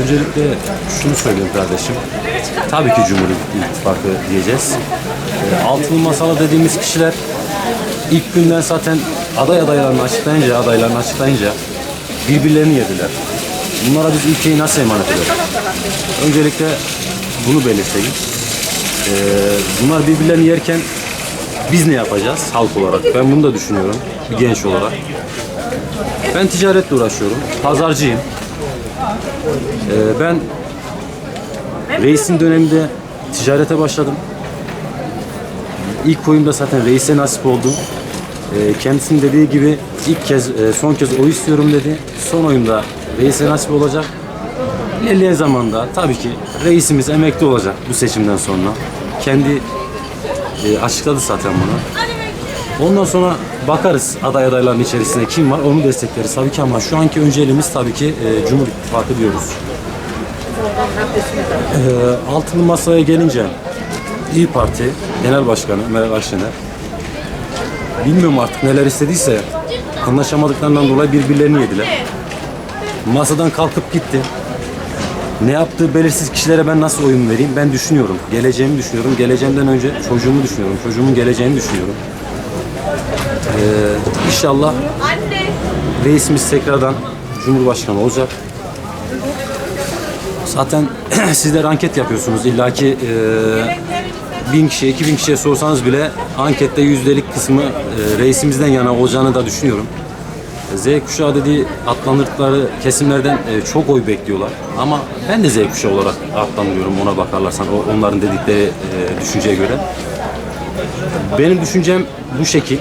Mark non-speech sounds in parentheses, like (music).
Öncelikle şunu söyleyeyim kardeşim. Tabii ki Cumhur İttifakı diyeceğiz. E, altılı masala dediğimiz kişiler ilk günden zaten aday adaylarını açıklayınca, adaylarını açıklayınca birbirlerini yediler. Bunlara biz ülkeyi nasıl emanet ederiz? Öncelikle bunu belirteyim. E, bunlar birbirlerini yerken biz ne yapacağız halk olarak? Ben bunu da düşünüyorum bir genç olarak. Ben ticaretle uğraşıyorum. Pazarcıyım. Ee, ben reisin döneminde ticarete başladım. İlk oyumda zaten reise nasip oldu. Ee, kendisinin dediği gibi ilk kez, e, son kez oy istiyorum dedi. Son oyumda reise nasip olacak. İlerleyen zamanda tabii ki reisimiz emekli olacak bu seçimden sonra. Kendi e, açıkladı zaten bunu. Ondan sonra bakarız aday adayların içerisinde kim var onu destekleriz tabii ki ama şu anki önceliğimiz tabii ki e, Cumhur İttifakı diyoruz. E, altılı masaya gelince İyi Parti Genel Başkanı Meral Akşener bilmiyorum artık neler istediyse anlaşamadıklarından dolayı birbirlerini yediler. Masadan kalkıp gitti. Ne yaptığı belirsiz kişilere ben nasıl oyun vereyim ben düşünüyorum. Geleceğimi düşünüyorum. Geleceğimden önce çocuğumu düşünüyorum. Çocuğumun geleceğini düşünüyorum. Ee, inşallah reisimiz tekrardan Cumhurbaşkanı olacak. Zaten (clears throat) sizler anket yapıyorsunuz. İlla ki e, bin kişiye, iki bin kişiye sorsanız bile ankette yüzdelik kısmı e, reisimizden yana olacağını da düşünüyorum. Z kuşağı dediği atlanırdıkları kesimlerden e, çok oy bekliyorlar. Ama ben de Z kuşağı olarak atlanıyorum ona bakarlarsan o, onların dedikleri e, düşünceye göre. Benim düşüncem bu şekil.